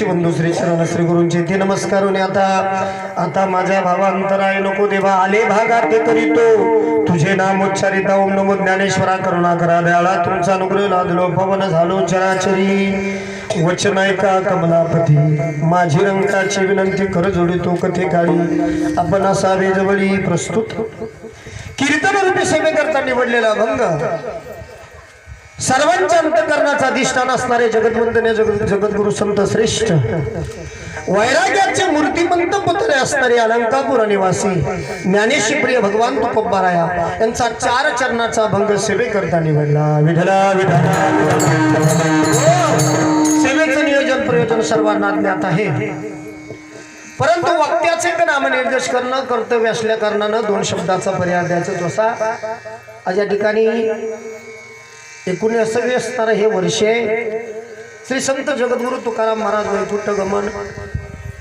बंधू श्री शरण श्री गुरूंचे ते नमस्कार होणे. आता आता माझ्या भावा अंतराय नको देवा आले भागात तरी तो तुझे नाम उच्चारिता ओम नमो ज्ञानेश्वरा करुणा करा द्याळा तुमचा अनुग्रह लादलो पवन झालो चराचरी. वचन ऐका कमलापती माझी रंगाची विनंती कर जोडितो कथे काळी आपण असावे जवळी प्रस्तुत. कीर्तन रूपी सेवेकरता निवडलेला भंग सर्वांच्या अंतकरणाचा अधिष्ठान असणारे जगदवंदने जगद जगद्गुरु संत श्रेष्ठ. वैराग्याचे मूर्तिमंत पुतळे असणारे अलंकापुर निवासी ज्ञानेशी प्रिय भगवान तुकोबाराया यांचा चार चरणाचा भंग सेवेकरता निवडला. विधला सेवेचं नियोजन प्रयोजन सर्वांना ज्ञात आहे. परंतु वक्त्याचे नामनिर्देश करणं कर्तव्य असल्या कारणानं दोन शब्दाचा पर्याय द्यायचा जसा अशा या ठिकाणी एकोणीसावे असणारं हे वर्ष आहे. श्री संत जगद्गुरु तुकाराम महाराज वैकुंठ गमन.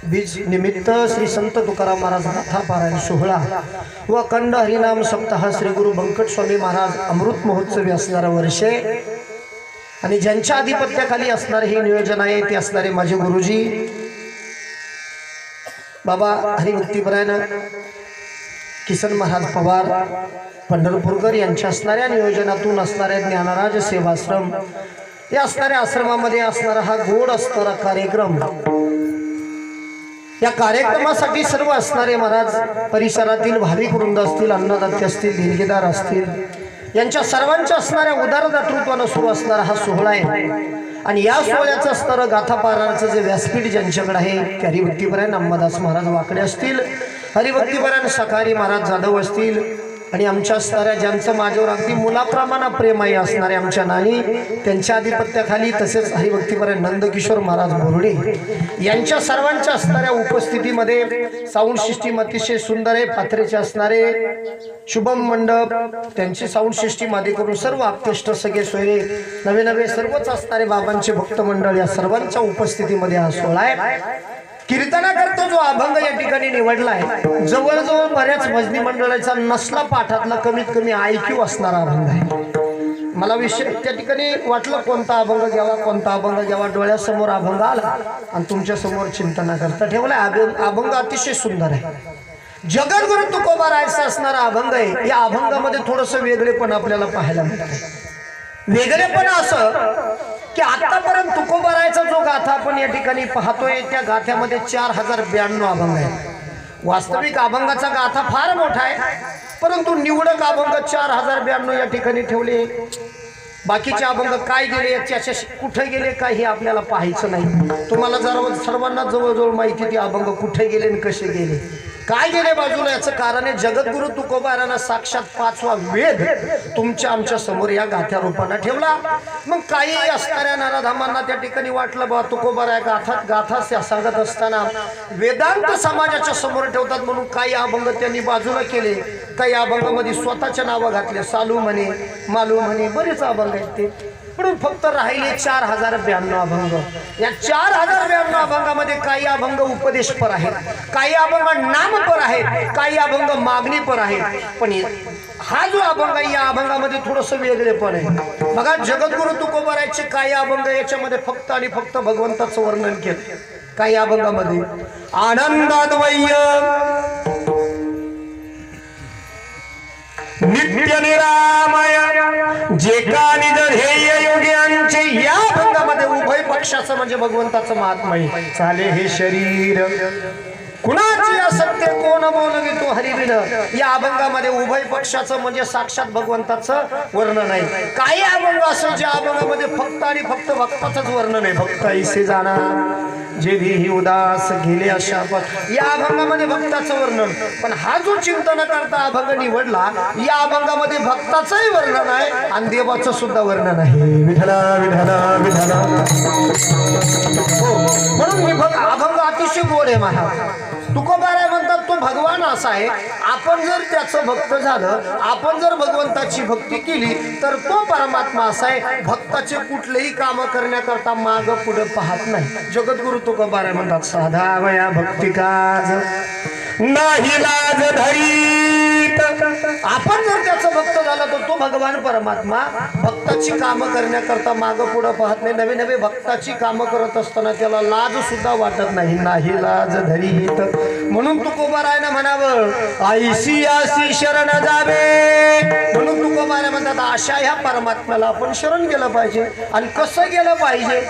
बीज निमित्त श्री संत तुकाराम महाराज गाथा पारायण सोहळा. व अखंड हरिनाम सप्ताह श्री गुरु बंकट स्वामी महाराज अमृत महोत्सवी असणारं वर्ष आहे. आणि ज्यांच्या आधिपत्याखाली असणारे हे नियोजन आहे ते असणारे माझे गुरुजी. बाबा हरिभक्तीपरायण किसन महाराज पवार पंढरपूरकर यांच्या असणाऱ्या नियोजनातून असणाऱ्या ज्ञानराज सेवाश्रम या असणाऱ्या आश्रमामध्ये असणारा हा गोड असणारा कार्यक्रम. या कार्यक्रमासाठी सर्व असणारे महाराज परिसरातील भाविक वृंद असतील अन्नदाते असतील देणगीदार असतील यांच्या सर्वांच्या असणाऱ्या उदार दातृत्वानं सुरू असणारा हा सोहळा आहे. आणि या सोहळ्याचं असणारं गाथापारांचं जे व्यासपीठ ज्यांच्याकडे आहे ते हरिभक्तीपरायण अंबादास महाराज वाकडे असतील हरिभक्तीपरायण सखारी महाराज जाधव असतील आणि आमच्या असणाऱ्या ज्यांचं माझ्यावर अगदी मुलाप्रमाणा आहे असणारे आमच्या नानी त्यांच्या आधिपत्याखाली तसेच हरिभक्तीपरायण नंदकिशोर महाराज बोर्डे यांच्या सर्वांच्या असणाऱ्या उपस्थितीमध्ये साऊंड सिस्टीम अतिशय सुंदर आहे पात्रेचे असणारे शुभम मंडप त्यांची साऊंड सिस्टीम आधी करून सर्व आपतेष्ट सगळे सोयरे नवे नवे सर्वच असणारे बाबांचे भक्त मंडळ या सर्वांच्या उपस्थितीमध्ये हा सोहळा आहे. कीर्तनाकरता जो अभंग या ठिकाणी निवडला आहे जवळजवळ बऱ्याच भजनी मंडळाचा नसला पाठातला कमीत कमी आयक्यू असणारा अभंग आहे. मला विषय त्या ठिकाणी वाटलं कोणता अभंग घ्यावा कोणता अभंग घ्यावा डोळ्यासमोर अभंग आला आणि तुमच्यासमोर चिंतनाकरता ठेवला अभंग अभंग अतिशय सुंदर आहे. जगद्गुरु तुकोबा रायचा असणारा अभंग आहे या अभंगामध्ये थोडस वेगळेपण आपल्याला पाहायला मिळतं वेगळेपण असं की आतापर्यंत तुकोबारायचा जो गाथा आपण या ठिकाणी पाहतोय त्या गाथ्यामध्ये चार हजार ब्याण्णव अभंग आहे वास्तविक अभंगाचा गाथा फार मोठा आहे परंतु निवडक अभंग चार हजार ब्याण्णव या ठिकाणी ठेवले. बाकीचे अभंग काय गेले त्याच्या कुठे गेले काय हे आपल्याला पाहायचं नाही. तुम्हाला जर सर्वांना जवळजवळ माहिती ती अभंग कुठे गेले आणि कसे गेले. काय गेले बाजूला? याचं कारण आहे जगद्गुरु तुकोबारांना साक्षात पाचवा वेद तुमच्या आमच्यासमोर या गाथ्या रूपानं ठेवला. मग काही असणाऱ्या नाराधामांना त्या ठिकाणी वाटलं बा तुकोबारा या गाथात गाथा त्या सांगत असताना वेदांत समाजाच्या समोर ठेवतात म्हणून काही अभंग त्यांनी बाजूला केले. काही अभंगामध्ये स्वतःच्या नावं घातले. सालू म्हणे मालू म्हणे बरेच अभंग आहेत ते. म्हणून फक्त राहिले चार हजार ब्याण्णव अभंग. या चार हजार ब्याण्णव अभंगामध्ये काही अभंग उपदेशपर आहेत काही अभंग नामपर आहेत काही अभंग मागणीपर आहेत. पण हा जो अभंग आहे या अभंगामध्ये थोडस वेगळेपण आहे. बघा जगद्गुरु तुकोबारायचे काही अभंग याच्यामध्ये फक्त आणि फक्त भगवंताचं वर्णन केलं. काही अभंगामध्ये आनंदाद्वय नित्य निरामय जे का निधन हे योग्यांचे या भंगामध्ये उभय पक्षाचं म्हणजे भगवंताचं महात्मा चाले हे शरीर. कुणाची असत्य कोण बोलवी तो हरिविन या अभंगामध्ये उभय पक्षाचं म्हणजे साक्षात भगवंताचं वर्णन आहे. काही अभंग असं ज्या अभंगामध्ये फक्त आणि फक्त भक्ताचंच वर्णन आहे. भक्त ऐसे जाणार जे देही उदास गेले अशा या अभंगामध्ये भक्ताचं वर्णन. पण हा जो चिंतन करता अभंग निवडला या अभंगामध्ये भक्ताचंही वर्णन आहे आणि देवाचं सुद्धा वर्णन आहे. विठला विठला विठला हो म्हणून मी अभंग अतिशय गोड आहे महाराज. तुकोबाराय तो भगवान असा आहे. आपण जर त्याचं भक्त झालं आपण जर भगवंताची भक्ती केली तर तो परमात्मा असा आहे. भक्ताचे कुठलेही काम करण्याकरता माग पुढे पाहत नाही. जगद्गुरु तुकोबारा म्हणतात साधा वया भक्ती काज नाही लाज धरीत. आपण जर त्याचं भक्त झाला तर तो भगवान परमात्मा. भक्ताची कामं करण्याकरता माग पुढं पाहत नाही. नवे नवे भक्ताची कामं करत असताना त्याला लाज सुद्धा वाटत नाही. नाही लाज धरीत. म्हणून तुकोबारायनं म्हणावं आईशी शरण जावे. म्हणून तुकोबाराय म्हणतात अशा ह्या परमात्म्याला आपण शरण गेलं पाहिजे आणि कसं गेलं पाहिजे?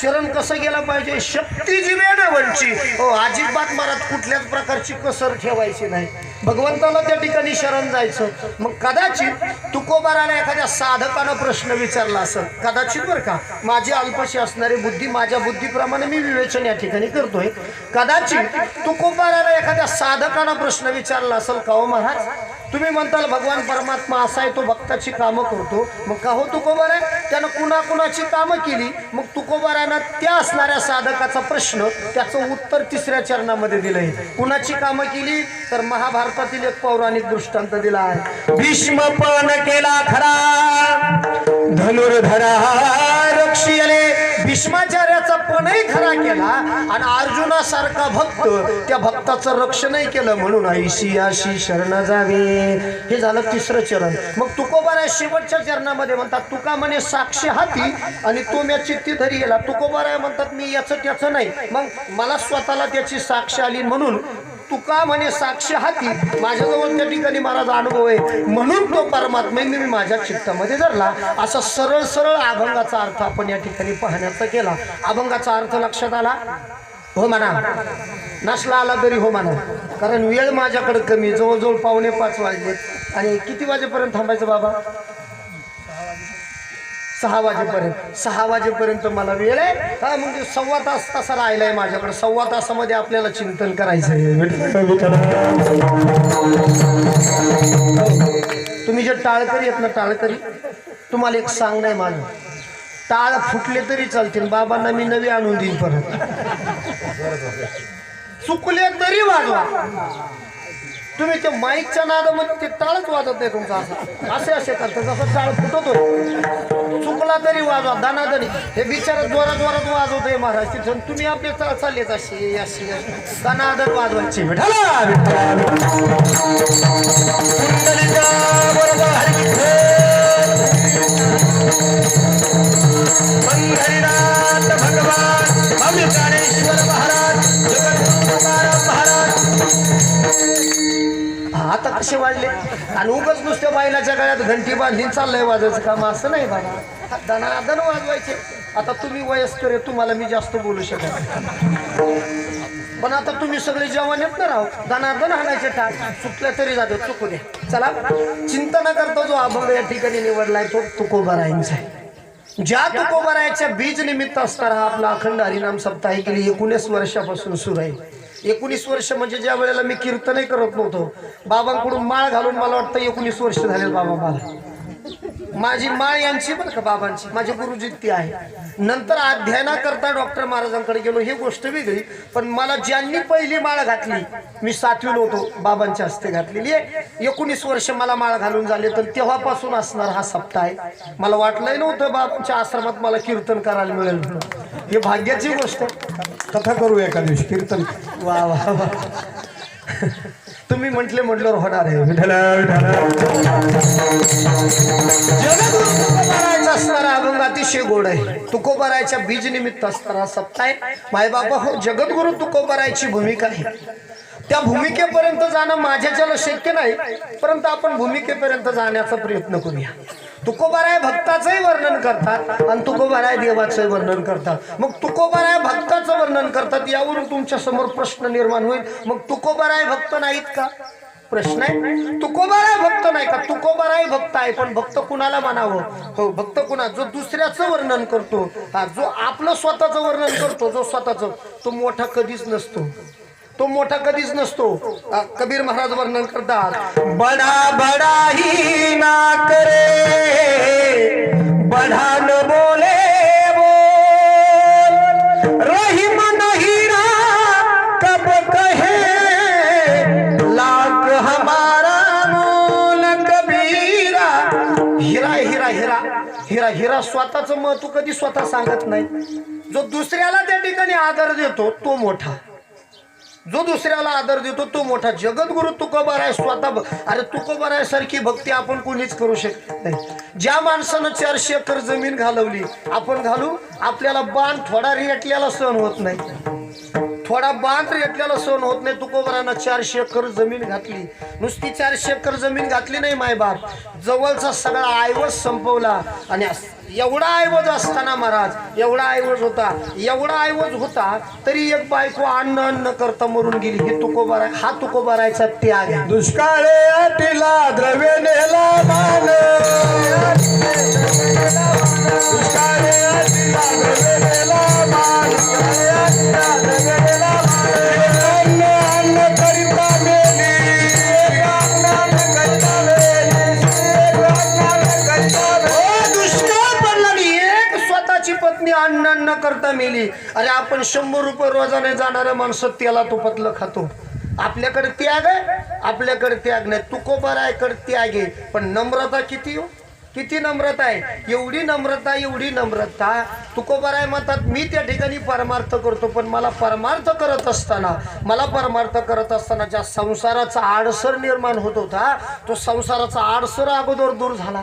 शरण कसं गेलं पाहिजे? शक्ती जीवेनं वंची हो अजिबात मनात कुठल्याच प्रकारची कसर ठेवायची नाही. भगवंताला त्या ठिकाणी शरण जायचं. मग कदाचित तुकोबाराला एखाद्या साधकानं प्रश्न विचारला असेल. कदाचित बरं का माझी अल्पशी असणारी बुद्धी माझ्या बुद्धीप्रमाणे मी विवेचन या ठिकाणी करतोय. कदाचित तुकोबाराला एखाद्या साधकानं प्रश्न विचारला असेल का हो महाराज? तुम्ही म्हणताल भगवान परमात्मा असा आहे तो भक्ताची कामं करतो. मग का हो तुकोबार आहे त्यानं कुणाकुणाची कामं केली मग तुकोबारानं त्या असणाऱ्या साधकाचा प्रश्न त्याचं उत्तर तिसऱ्या चरणामध्ये दिलंय. कुणाची कामं केली? तर महाभारतातील एक पौराणिक दृष्टांत दिला आहे. भीष्म पण केला खरा धनुर्धरा रक्षियले. भीष्माचार्याचा पणही खरा केला आणि अर्जुनासारखा भक्त त्या भक्ताचं रक्षणही केलं म्हणून ऐशी आशी शरण जावे. हे झालं तिसरं चरण. मग तुकोबारा शेवटच्या चरणामध्ये म्हणतात तुका म्हणे साक्षी हाती आणि तो म्या चित्ती धरी गेला. तुकोबाराय म्हणतात मी याचं त्याचं नाही. मग मला स्वतःला त्याची साक्ष आली म्हणून तुका म्हणे साक्ष हाती माझ्याजवळ त्या ठिकाणी माझा अनुभव आहे. म्हणून तो परमात्मा मी माझ्या चित्तामध्ये धरला. असा सरळ सरळ अभंगाचा अर्थ आपण या ठिकाणी पाहण्याचा केला. अभंगाचा अर्थ लक्षात आला? हो म्हणा. नसला आला तरी हो म्हणा. कारण वेळ माझ्याकडे कमी. जवळजवळ पावणे पाच वाजले आणि किती वाजेपर्यंत थांबायचं बाबा? सहा वाजेपर्यंत सहा वाजेपर्यंत मला वेळ आहे. हा म्हणजे सव्वा तास तसा राहिलाय माझ्याकडे. सव्वा तासामध्ये आपल्याला चिंतन करायचं आहे. तुम्ही जे टाळकरी आहेत ना टाळकरी तुम्हाला एक सांगणं आहे माझं. टाळ फुटले तरी चालतील. बाबांना मी नवी आणून देईन परत. चुकले तरी वाजवा तुम्ही ते माईकच्या नादामध्ये ते टाळच वाजत नाही तुमचा असा. असे असे करतात जसं टाळ फुटतोय चुकला तरी वाजवा दाना तरी. हे बिचारा जोरात जोरात आहे महाराज. तिथून तुम्ही आपले चाल चाललेच अशी अशी अशी. दानादर वाजवायचे. भगवान स्वामी ज्ञानेश्वर महाराज जगद्गुरु महाराज आता कसे वाढले? आणि उगाच नुसत्या बायलाच्या गळ्यात घंटी बांधली चाललंय वाजायचं काम. असं नाही बाबा. दनादन वाजवायचे. आता तुम्ही वयस्कर आहे तुम्हाला मी जास्त बोलू शकत पण आता तुम्ही सगळे जवान येत ना राहू दनादन हाणायचे टाक. चुकल्या तरी जातो चुकू दे. चला चिंता न करता जो अभंग या ठिकाणी निवडलाय तो तुकोबारायांचा आहे. ज्या तुकोबारायाच्या बीज निमित्त असणारा हा आपला अखंड हरिनाम सप्ताह गेली एकोणीस वर्षापासून सुरू आहे. एकोणीस वर्ष म्हणजे ज्या वेळेला मी कीर्तनही करत नव्हतो बाबांकडून माळ घालून मला वाटतं एकोणीस वर्ष झाले बाबा मला माझी माळ यांची बरं का बाबांची? माझे गुरुजी ती आहे. नंतर अध्ययनाकरता डॉक्टर महाराजांकडे गेलो. ही गोष्ट वेगळी पण मला ज्यांनी पहिली माळ घातली मी सातवीला होतो बाबांच्या हस्ते घातलेली आहे. एकोणीस वर्ष मला माळ घालून झाले तर तेव्हापासून असणार हा सप्ताह आहे. मला वाटलंही नव्हतं बाबांच्या आश्रमात मला कीर्तन करायला मिळेल. म्हणून ही भाग्याची गोष्ट. कथा करू एका दिवशी कीर्तन. वा वा वा. तुम्ही म्हटले म्हटल्यावर होणार आहे. जगद्गुरु असणारा अभंग अतिशय गोड आहे. तुकोबारायच्या बीज निमित्त असणारा सप्ताह मायबाबा हो जगद्गुरु तुकोबारायची भूमिका आहे. त्या भूमिकेपर्यंत जाणं माझ्याच्याला शक्य नाही परंतु आपण भूमिकेपर्यंत जाण्याचा प्रयत्न करूया. तुकोबाराय भक्ताचंही वर्णन करतात आणि तुकोबाराय देवाचंही वर्णन करतात. मग तुकोबाराय भक्ताचं वर्णन करतात यावरून तुमच्यासमोर प्रश्न निर्माण होईल. मग तुकोबाराय भक्त नाहीत का? प्रश्न आहे. तुकोबाराय भक्त नाही का? तुकोबाराय भक्त आहे पण भक्त कुणाला म्हणावं? हो भक्त कुणा? जो दुसऱ्याचं वर्णन करतो हा जो आपलं स्वतःचं वर्णन करतो जो स्वतःचं तो मोठा कधीच नसतो. तो मोठा कधीच नसतो. कबीर महाराज वर्णन करतात. बडा बडा ही ना करे बढा न बोले. कब कहे? हिरा हिरा हिरा हिरा हिरा स्वतःच महत्त्व कधी स्वतः सांगत नाही. जो दुसऱ्याला त्या ठिकाणी आदर देतो तो मोठा. जो दुसऱ्याला आदर देतो तो मोठा जगद्गुरु तुकोबार आहे स्वतः अरे तुकोबार आहे सारखी भक्ती आपण कोणीच करू शकत नाही. ज्या माणसानं चारशे एकर जमीन घालवली आपण घालू आपल्याला बाण थोडा रेटल्याला सहन होत नाही. थोडा बांध रेटल्याला सोन होत नाही. तुकोबरानं चारशे एकर जमीन घातली. नुसती चारशे एकर जमीन घातली नाही मायबाप. जवळचा सगळा आयवज संपवला. आणि एवढा ऐवज असताना महाराज एवढा ऐवज होता. एवढा ऐवज होता तरी एक बायको अन्न अन्न करता मरून गेली. हे तुकोबार आहे हा तुकोबारायचा त्याग आहे. दुष्काळे तिला द्रव्य नेला मान दुष्काळे अटिला द्रव्य नेला करता अरे आपण शंभर रुपये रोजाने जाणाऱ्या माणसं त्याला तुपातलं खातो. आपल्याकडे त्याग आहे आपल्याकडे त्याग नाही. तुकोबारायकडे त्याग आहे. पण नम्रता किती हो? किती नम्रता आहे? एवढी नम्रता एवढी नम्रता. तुकोबाराय म्हणतात मी त्या ठिकाणी परमार्थ करतो पण मला परमार्थ करत असताना मला परमार्थ करत असताना ज्या संसाराचा आडसर निर्माण होत होता तो संसाराचा आडसर अगोदर दूर झाला.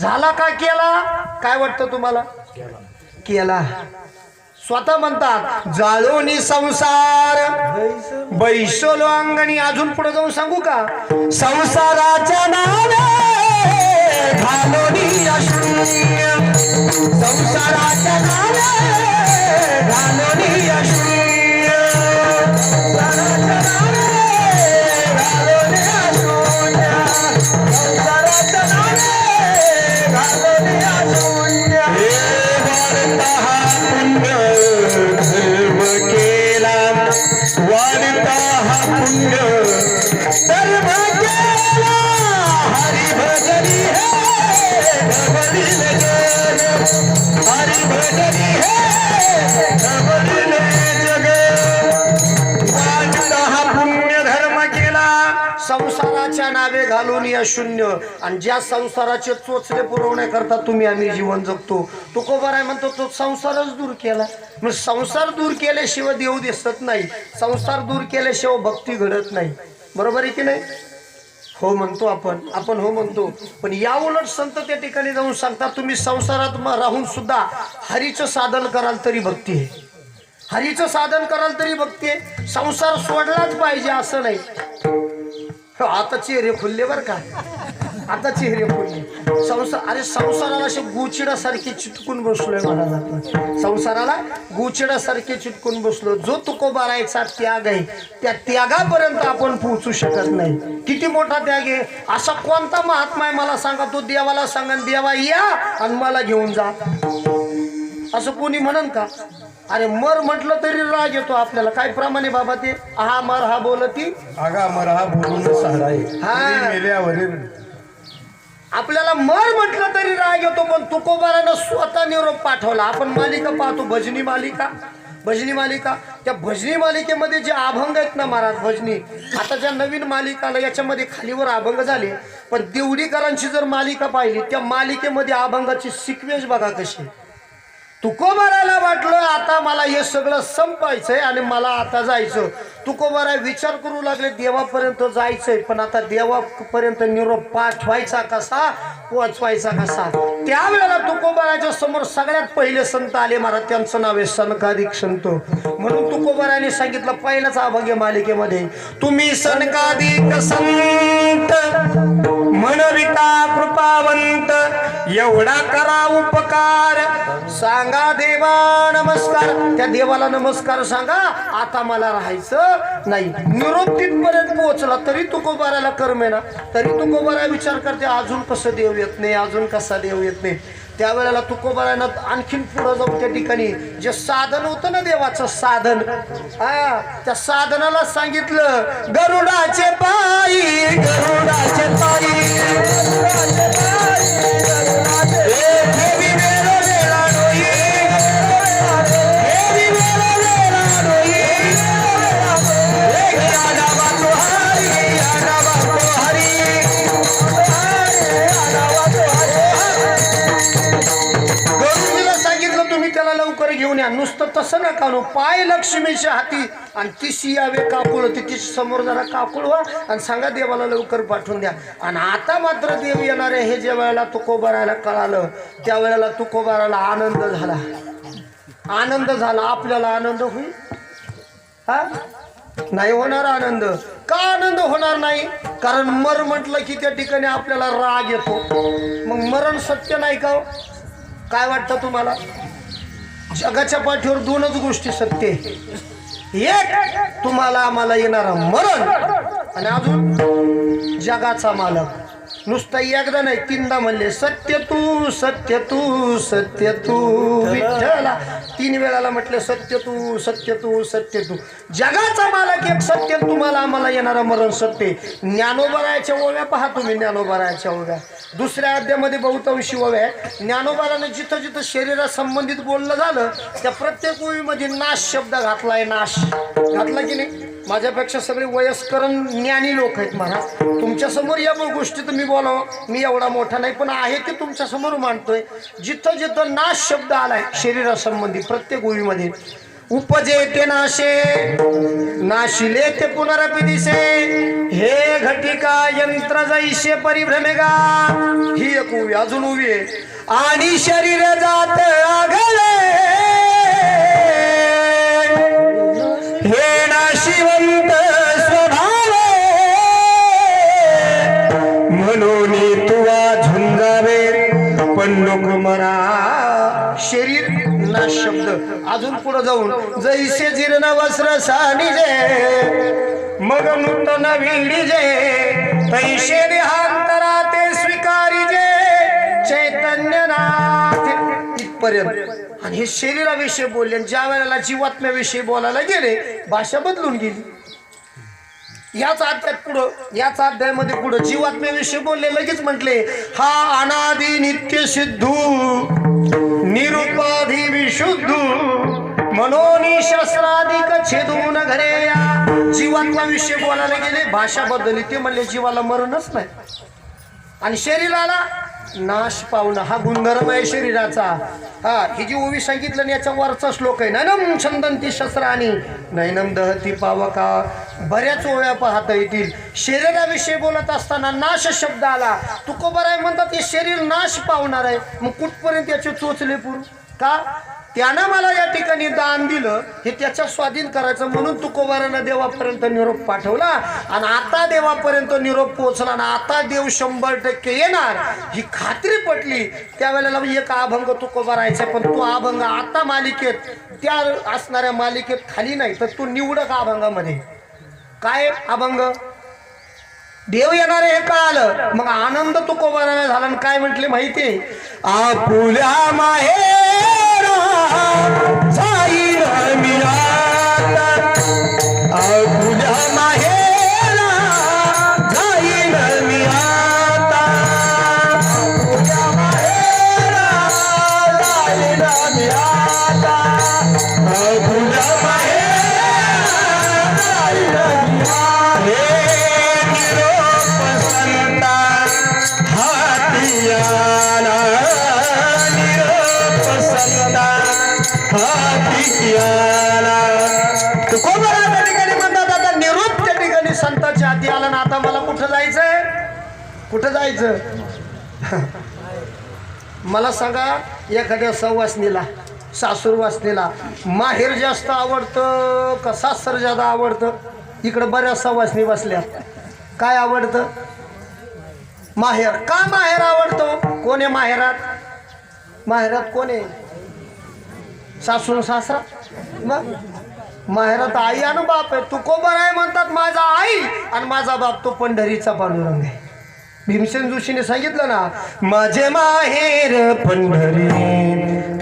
झाला का केला? काय वाटतं तुम्हाला? केला. स्वतः म्हणतात जाळोनी संसार. बैसलो अंगणी अजून पुढे जाऊन सांगू का? संसाराच्या नावे संसाराच्या नावे घालून या शून्य. आणि ज्या संसाराचे चोचले पुरवण्याकरता तुम्ही आम्ही जीवन जगतो. तो कोबर आहे म्हणतो तो संसारच दूर केला. मग संसार दूर केल्याशिवाय देव दिसत नाही. संसार दूर केल्याशिवाय भक्ती घडत नाही. बरोबर आहे की नाही? हो म्हणतो आपण आपण हो म्हणतो. पण या उलट संत त्या ठिकाणी जाऊन सांगतात तुम्ही संसारात राहून सुद्धा हरीचं साधन कराल तरी भक्ती आहे. हरीचं साधन कराल तरी भक्ती आहे. संसार सोडलाच पाहिजे असं नाही. हो, रे चेहरे फुलले बर का. आता चेहरे फुलले संसार अरे संसाराला असे गुचिडासारखे चिटकून बसलोय मला. आपण संसाराला गुचिडासारखे चिटकून बसलो. जो तुकोबारायचा त्याग आहे. त्या त्यागापर्यंत आपण पोहोचू शकत नाही. किती मोठा त्याग आहे? असा कोणता महात्मा आहे मला सांगा. तो देवाला सांगा देवा या आणि मला घेऊन जा. असं कोणी म्हणन का? अरे मर म्हटलं तरी राग येतो आपल्याला. काय प्रमाणे बाबा ते? हा मर हा बोलती? आगा मरा बोलून सहाराय हा. मेल्यावरील आपल्याला मर म्हटलं तरी राग येतो पण तुकोबारानं स्वतः निरोप पाठवला. आपण मालिका पाहतो भजनी मालिका. भजनी मालिका. त्या भजनी मालिकेमध्ये जे अभंग आहेत ना महाराज भजनी आता ज्या नवीन मालिका याच्यामध्ये खालीवर अभंग झाले पण देवडीकरांची जर मालिका पाहिली त्या मालिकेमध्ये अभंगाची सिक्वेन्स बघा कशी. तुकोबाराला वाटलं आता मला हे सगळं संपायचंय आणि मला आता जायचं. तुकोबारा विचार करू लागले देवापर्यंत जायचंय पण आता देवापर्यंत निरोप पाठवायचा कसा पोचवायचा कसा? त्यावेळेला तुकोबाराच्या समोर सगळ्यात पहिले संत आले महाराज त्यांचं नाव आहे सनकाधिक संत. म्हणून तुकोबाराने सांगितलं पहिलाच अभाग्य मालिकेमध्ये तुम्ही सनकाधिक संत म्हणविता कृपावंत एवढा करा उपकार सांगा देवा नमस्कार. त्या देवाला नमस्कार सांगा आता मला राहायचं नाही. निरोप पोहोचला तरी तुकोबाराला कर्मे ना. तरी तुकोबारा विचार करते अजून कसं देव येत नाही? अजून कसा देव येत नाही? त्यावेळेला तुकोबारानं आणखीन पुढं जाऊन त्या ठिकाणी जे साधन होतं ना देवाचं साधन हा त्या साधनाला सांगितलं गरुडाचे पायी गरुडाचे पायी नुसतं तसं नका नो पाय लक्ष्मीच्या हाती. आणि ती सियावे काकुळ तिची समोर जरा काकुळ व्हा आणि सांगा देवाला लवकर पाठवून द्या. आणि आता मात्र देव येणार आहे हे ज्या वेळेला तुकोबारायला कळालं त्या वेळेला तुकोबाराला आनंद झाला. आनंद झाला. आपल्याला आनंद होईल. हा? नाही होणार आनंद. का आनंद होणार नाही? कारण मर म्हटलं की त्या ठिकाणी आपल्याला राग येतो. मग मरण सत्य नाही का हो? काय वाटतं तुम्हाला? जगाच्या पाठीवर दोनच गोष्टी सत्य एक तुम्हाला आम्हाला येणारा मरण. आणि अजून जगाचा मालक. नुसतं एकदा नाही तीनदा म्हणले सत्य तू सत्य तू सत्य तू. विठ्ठला तीन वेळाला म्हटले सत्य तू सत्य तू सत्य तू. जगाचा मालक एक सत्य तुम्हाला आम्हाला येणारा मरण सत्य ज्ञानोबरायाच्या ओव्या पहा तुम्ही ज्ञानोबरायाच्या ओव्या. दुसऱ्या अध्यामध्ये बहुतांशी ओव्या आहे ज्ञानोबाराने जिथं जिथं शरीरा संबंधित बोललं झालं त्या प्रत्येक ओवीमध्ये नाश शब्द घातलाय नाश. घातला की नाही? माझ्यापेक्षा सगळे वयस्कर ज्ञानी लोक आहेत मला तुमच्यासमोर या गोष्टी तुम्ही बोलावं. मी एवढा मोठा नाही पण आहे ते तुमच्यासमोर मांडतोय. जिथं जिथं नाश शब्द आलाय शरीरासंबंधी प्रत्येक ओळीमध्ये. उपजे ते नाशे नाशिले ते पुनरपि दिसे हे घटिका यंत्र जैसे परिभ्रमेगा. ही एक उवी अजून उभी आहे. आणि शरीर जात आगळे. हे नाशिवंत स्वभावे. म्हणून तुवा झुंजावे. पण लोक मरा. शरीर ना शब्द. अजून पुढे जाऊन. जैसे जीर्ण वस्त्र सानिजे मग नूतन विडीजे तैसे देहांतरा ते स्वीकारिजे चैतन्यनाथ इथपर्यंत. आणि हे शरीराविषयी बोलले आणि ज्या वेळेला जीवात्म्याविषयी बोलायला गेले भाषा बदलून गेली. याच अध्यायात पुढं याच अध्यायामध्ये पुढं जीवात्म्याविषयी बोलले लगेच म्हटले हा अनादि नित्य सिद्धू निरुपाधी विशुद्धू मनोनी शस्त्राधिक छेदून घरे या. जीवात्म्याविषयी बोलायला गेले भाषा बदलली. ते म्हणले जीवाला मरणच नाही. आणि शरीराला नाश पावणं हा गुणधर्म आहे शरीराचा. हा ही जी ओवी सांगितलं आणि याच्या वरचा श्लोक आहे नैनम छंदंती आणि नैनम दहती पावका. बऱ्याच ओव्या पाहता येतील. शरीराविषयी बोलत असताना नाश शब्द आला. तुकोबर आहे म्हणतात हे शरीर नाश पावणार आहे. मग कुठपर्यंत याचे चोचले पुरू? का? त्यानं मला या ठिकाणी दान दिलं हे त्याच्या स्वाधीन करायचं म्हणून तुकोबारानं देवापर्यंत निरोप पाठवला. आणि आता देवापर्यंत निरोप पोहोचला आणि आता देव शंभर टक्के येणार ही खात्री पटली. त्यावेळेला एक अभंग तुकोबारायचा पण तो अभंग आता मालिकेत त्या असणाऱ्या मालिकेत खाली नाही तर तो निवडक अभंगामध्ये. काय अभंग? देव येणार हे का आलं मग आनंद तुकोबाराने झाला आणि काय म्हटले माहिती आपुल्या माहेरा साई रमिया तुकोबरा त्या ठिकाणी म्हणतात आता? निरोप त्या ठिकाणी संताच्या हाती आला ना. आता मला कुठं जायचंय? कुठं जायचं? मला सांगा एखाद्या सवासनीला सासूरवासनीला माहेर जास्त आवडतं का सासर जादा आवडतं? इकडं बऱ्याच सवासनी बसल्या काय आवडतं? माहेर. का माहेर आवडतो? कोण आहे माहेरात? माहेरात कोण? आहे सासून सासरा? मग? माहेरात आई आणि बाप आहे. तुकोबर आहे म्हणतात माझा आई. आणि माझा बाप तो पंढरीचा पांडुरंग आहे. भीमसेन जोशीने सांगितलं ना माझे माहेर पंढरी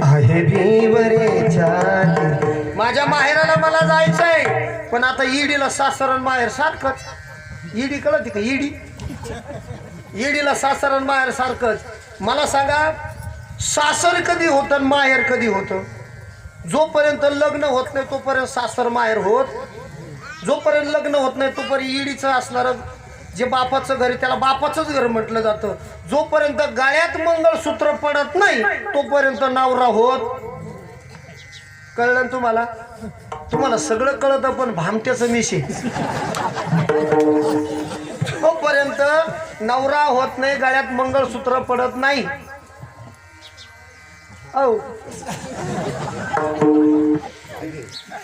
आहे भीवरेच्या माझ्या माहेराला मला जायचंय पण आता ईडीला सासरण माहेर सारखंच. ईडी कळत का? ईडी? ईडीला सासरण माहेर सारखंच. मला सांगा सासर कधी होतं आणि माहेर कधी होतं? जोपर्यंत लग्न होत नाही तोपर्यंत सासर माहेर होत. जोपर्यंत लग्न होत नाही तोपर्यंत ईडीचं असणारं जे बापाचं घर आहे त्याला बापाचंच घर म्हटलं जातं. जोपर्यंत गाळ्यात मंगळसूत्र पडत नाही तोपर्यंत नवरा होत. कळलं ना तुम्हाला? तुम्हाला सगळं कळतं पण भामट्याचं मिशी. तोपर्यंत नवरा होत नाही गळ्यात मंगळसूत्र पडत नाही औ.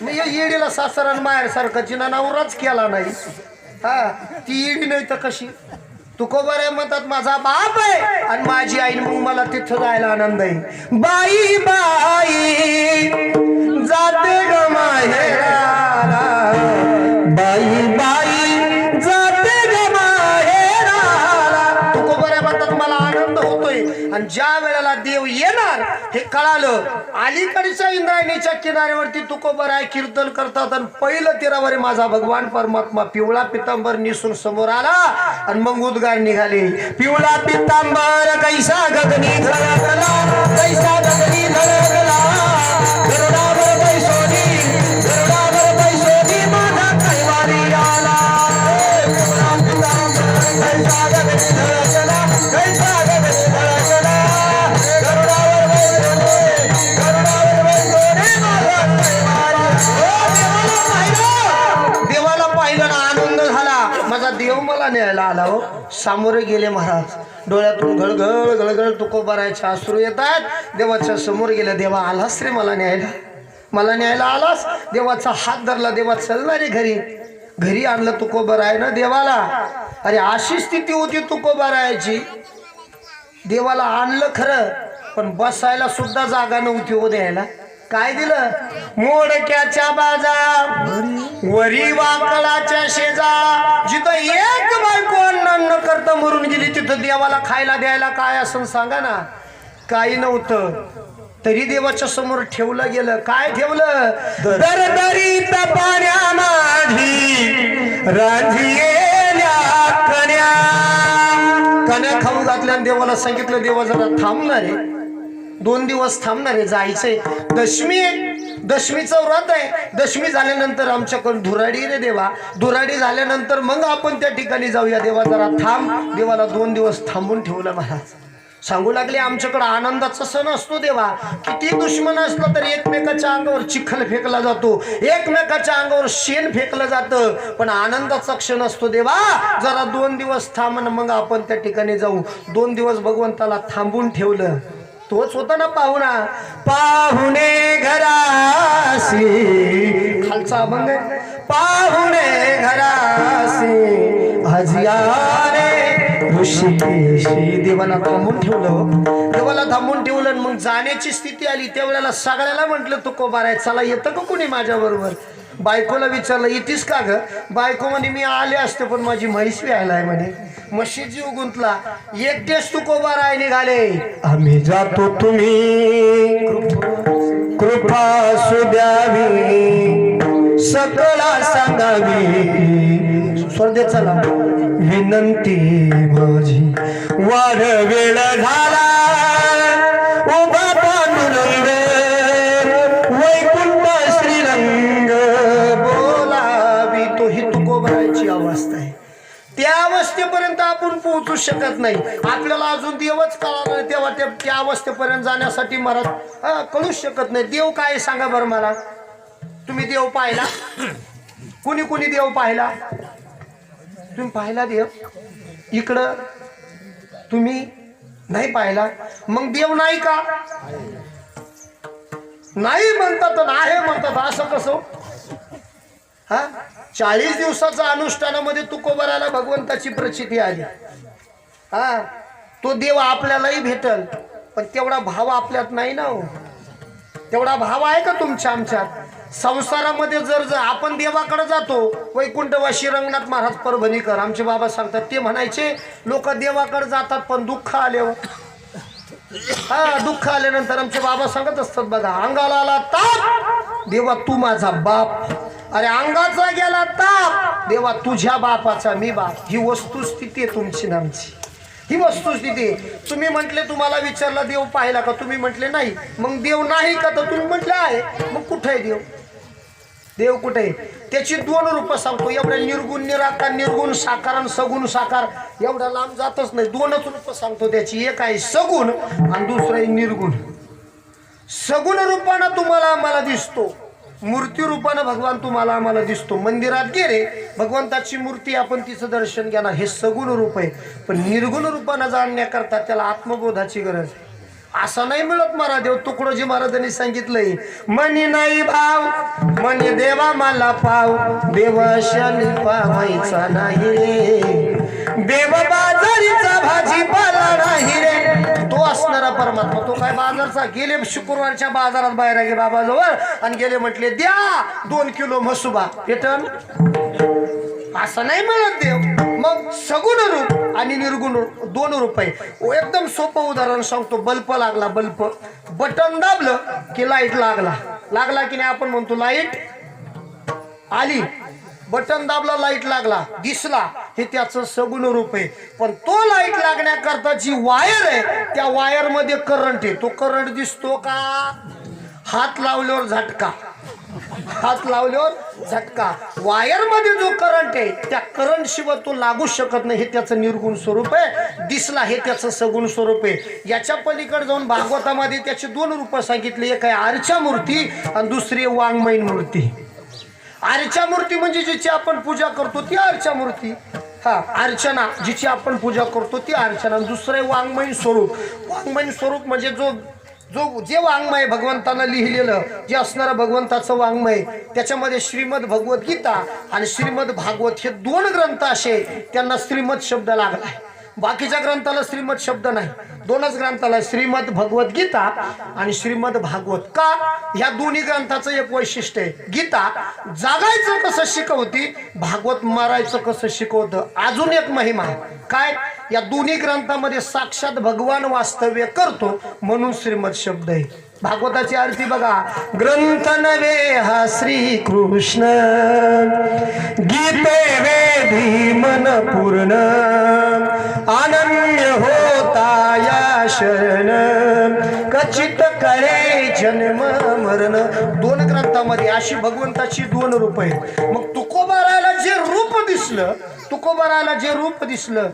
मग या येडीला सासरण माहेर सारखं नवराच केला नाही. हा ती येडी नाही तर कशी? तुकोबर आहे म्हणतात माझा बाप आहे. आणि माझी आई मग मला तिथं जायला आनंद आहे. बाई बाई जाते ग माहेराला. ज्या वेळेला देव येणार हे कळालं. अलीकडच्या इंद्रायणीच्या किनाऱ्यावरती तुकोबर आहे कीर्तन करतात आणि पहिलं तीरावर माझा भगवान परमात्मा. पिवळा पितांबर निसून समोर आला आणि मग उद्गार निघाले. पिवळा पितांबर कैसा गगनी झळकला कैसा गगनी झळकला यायला आला हो सामोरे गेले महाराज. डोळ्यातून गळगळ गळगळ तुकोबारायचे अश्रू येतात. देवाच्या समोर गेले देवा आलास रे मला न्यायला. मला न्यायला आलास? देवाचा हात धरला देवा चलणारे घरी. घरी आणलं तुकोबाराय ना देवाला. अरे अशी स्थिती होती तुकोबारायची. देवाला आणलं खरं पण बसायला सुद्धा जागा नव्हती हो द्यायला. काय दिलं? मोडक्याच्या बाजा वरी वाकळाच्या शेजा. जिथं एक बायको अन्न न करता मरून गेली तिथं देवाला खायला द्यायला काय असं सांगा ना. काही नव्हतं. तरी देवाच्या समोर ठेवलं गेलं. काय ठेवलं? दरदरीत पाण्या माझी रांझिएल्या कन्या. खाऊ घातल्या देवाला सांगितलं देवा जरा थांबणार आहे दोन दिवस थांबणार आहे जायचंय. दशमी आहे. दशमीचं व्रत आहे. दशमी झाल्यानंतर आमच्याकडून धुराडी रे देवा. धुराडी झाल्यानंतर मग आपण त्या ठिकाणी जाऊया. देवा जरा थांब. देवाला दोन दिवस थांबून ठेवलं महाराज सांगू लागले आमच्याकडे आनंदाचा सण असतो देवा. किती दुश्मन असलं तर एकमेकाच्या अंगावर चिखल फेकला जातो. एकमेकाच्या अंगावर शेण फेकलं जातं. पण आनंदाचा क्षण असतो देवा. जरा दोन दिवस थांब मग आपण त्या ठिकाणी जाऊ. दोन दिवस भगवंताला थांबून ठेवलं. तोच होता ना पाहुणा? पाहुणे घरासी. खालचा अभंग पाहुणे घरासी. हजियारे ऋषिकेशी देवाला थांबून ठेवलं. देवाला थांबून ठेवलं मग जाण्याची स्थिती आली. त्यावेळेला सगळ्याला म्हटलं तू कोबाराय चला येतं का कोणी माझ्या बरोबर बायकोला विचारलं येतीस का ग? बायको म्हणे मी आले असते पण माझी म्हैस व्यायला आहे म्हणे. म्हशी जीव गुंतला एकटेच तू कोबाराय निघाले. आम्ही जातो तुम्ही कृपा सुद्यावी सकळा सांगावी. स्वर्धे चला. विनंती माझी वाढ वेळ झाला आपण पोहोचू शकत नाही. आपल्याला अजून देवच कळा नाही. तेव्हा ते त्या अवस्थेपर्यंत जाण्यासाठी महाराज हा, कळूच शकत नाही. देव काय सांगा बरं मला? तुम्ही देव पाहिला? कुणी कुणी देव पाहिला? तुम्ही पाहिला देव? इकडं तुम्ही नाही पाहिला? मग देव नाही का? नाही म्हणतात आहे म्हणतात. असं कसं? हा? चाळीस दिवसाच्या अनुष्ठानामध्ये तुकोबराला भगवंताची प्रचिती आली. हा? तो देव आपल्यालाही भेटल पण तेवढा भाव आपल्यात नाही ना हो. तेवढा भाव आहे का तुमच्या आमच्यात? संसारामध्ये जर जर आपण देवाकडे जातो वैकुंठवाशी रंगनाथ महाराज परभणीकर आमचे बाबा सांगतात ते म्हणायचे लोक देवाकडे जातात पण दुःख आल्यावर हो. हा दुःख आल्यानंतर आमचे बाबा सांगत असतात बघा अंगाला आला ताप देवा तू माझा बाप. अरे अंगाचा गेला ताप देवा तुझ्या बापाचा मी बाप. ही वस्तुस्थिती आहे तुमची ना आमची. ही वस्तुस्थिती तुम्ही म्हटले तुम्हाला विचारला देव पाहिला का? तुम्ही म्हटले नाही. मग देव नाही का? तर तुम्ही म्हटले आहे. मग कुठे आहे देव? देव कुठे? आहे? त्याची दोन रूप सांगतो. एवढ्या निर्गुण निराकार निर्गुण साकार आणि सगुण साकार. एवढा लांब जातच नाही. दोनच रूप सांगतो त्याची. एक आहे सगुण आणि दुसरं आहे निर्गुण. सगुण रूपानं तुम्हाला आम्हाला दिसतो. मूर्ती रूपानं भगवान तुम्हाला आम्हाला दिसतो. मंदिरात गेले भगवंताची मूर्ती आपण तिचं दर्शन घेणार. हे सगुण रूप आहे. पण निर्गुण रूपानं जाणण्याकरता त्याला आत्मबोधाची गरज आहे. असं नाही मिळत मला देव तुकडोजी महाराजांनी सांगितलंय मनी नाही भाव मनी देवा मला पाव देव शनी पावायचा नाही रे. देव बाजारीचा भाजीपाला नाही रे. तो असणारा परमात्मा तो काय बाजारचा? गेले शुक्रवारच्या बाजारात बाहेर गे बाबाजवळ आणि गेले म्हटले द्या दोन किलो मसुबा रिटर्न असं नाही मिळत देव. मग सगुण रूप आणि निर्गुण रूप दोन रूप आहे. एकदम सोपं उदाहरण सांगतो. बल्ब लागला बल्ब बटन दाबलं की लाइट लागला. लागला की नाही आपण म्हणतो लाइट आली. बटन दाबला लाइट लागला. दिसला. हे त्याचं सगुण रूप आहे. पण तो लाइट लागण्याकरता जी वायर आहे त्या वायरमध्ये करंट आहे. तो करंट दिसतो का? हात लावल्यावर झटका. हात लावल्यावर झटका. वायरमध्ये जो करंट आहे त्या करंट शिवाय तो लागू शकत नाही हे त्याचं निर्गुण स्वरूप आहे. दिसला हे त्याचं सगुण स्वरूप आहे. याच्या पलीकडे जाऊन भागवतामध्ये त्याची दोन रूप सांगितले. एक आहे आरच्या मूर्ती आणि दुसरी आहे वाङ्मयीन मूर्ती. आरच्या मूर्ती म्हणजे जिची आपण पूजा करतो ती आरच्या मूर्ती. हा अर्चना जिची आपण पूजा करतो ती अर्चना. आणि दुसरं आहे वाङ्मयीन स्वरूप. वाङ्मयीन स्वरूप म्हणजे जो जो जे वाङ्मय भगवंतानं लिहिलेलं जे असणारं भगवंताचं वाङ्मय त्याच्यामध्ये श्रीमद भगवद्गीता आणि श्रीमद भागवत हे दोन ग्रंथ असे त्यांना श्रीमद शब्द लागलाय. बाकीच्या ग्रंथाला श्रीमद शब्द नाही. दोनच ग्रंथाला श्रीमद गीता आणि श्रीमद भागवत. का? ह्या दोन्ही ग्रंथाचं एक वैशिष्ट्य आहे. गीता जागायचं कसं शिकवती भागवत मारायचं कसं शिकवतं अजून एक महिमा आहे. काय? या दोन्ही ग्रंथामध्ये साक्षात भगवान वास्तव्य करतो म्हणून श्रीमद शब्द आहे. भागवताची आरती बघा. ग्रंथ नवे हा श्री कृष्ण गीते वेदी मन पूर्ण. अनन्य होता या शरण. कचित कळे जन्म मरण. दोन ग्रंथामध्ये अशी भगवंताची दोन रूप आहेत. मग तुकोबाराला जे रूप दिसलं तुकोबाराला जे रूप दिसलं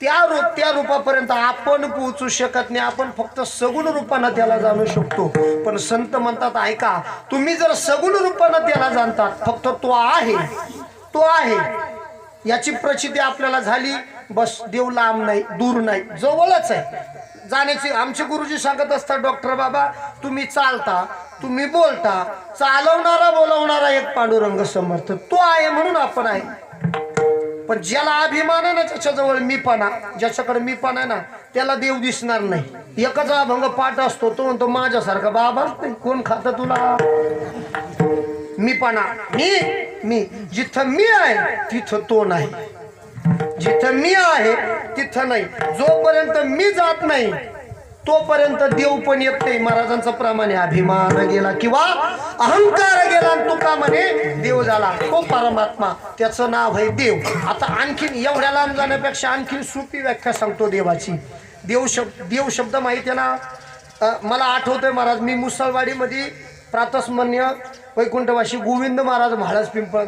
त्या रूप त्या रूपापर्यंत आपण पोहोचू शकत नाही. आपण फक्त सगुण रूपानं त्याला जाणू शकतो. पण संत म्हणतात ऐका तुम्ही जर सगुण रूपानं त्याला जाणतात फक्त तो आहे तो आहे याची प्रचिती आपल्याला झाली बस देव लांब नाही दूर नाही जवळच आहे. जाण्याची आमचे गुरुजी सांगत असतात डॉक्टर बाबा तुम्ही चालता तुम्ही बोलता चालवणारा बोलवणारा एक पांडुरंग समर्थ तो आहे म्हणून आपण आहे. पण ज्याला अभिमान आहे ना त्याच्याजवळ मीपणा ज्याच्याकडे मीपणा आहे ना त्याला देव दिसणार नाही. एकच अभंग पाठ असतो तो म्हणतो माझ्यासारखा बाबाच नाही. कोण खात तुला? मीपणा. मी? मी. जिथं मी आहे तिथं तो नाही. जिथं मी आहे तिथं नाही. जोपर्यंत मी जात नाही तोपर्यंत देव पण येत नाही. महाराजांचा प्रमाणे अभिमान गेला किंवा अहंकार गेला आणि तुका म्हणे देव झाला. तो परमात्मा. त्याचं नाव आहे देव. आता आणखीन एवढ्या लांब जाण्यापेक्षा आणखीन सोपी व्याख्या सांगतो देवाची. देव शब्द देव शब्द माहिती आहे ना? मला आठवतोय महाराज मी मुसळवाडीमध्ये प्रातस्मन्य वैकुंठवाशी गोविंद महाराज म्हाळस पिंपळगाव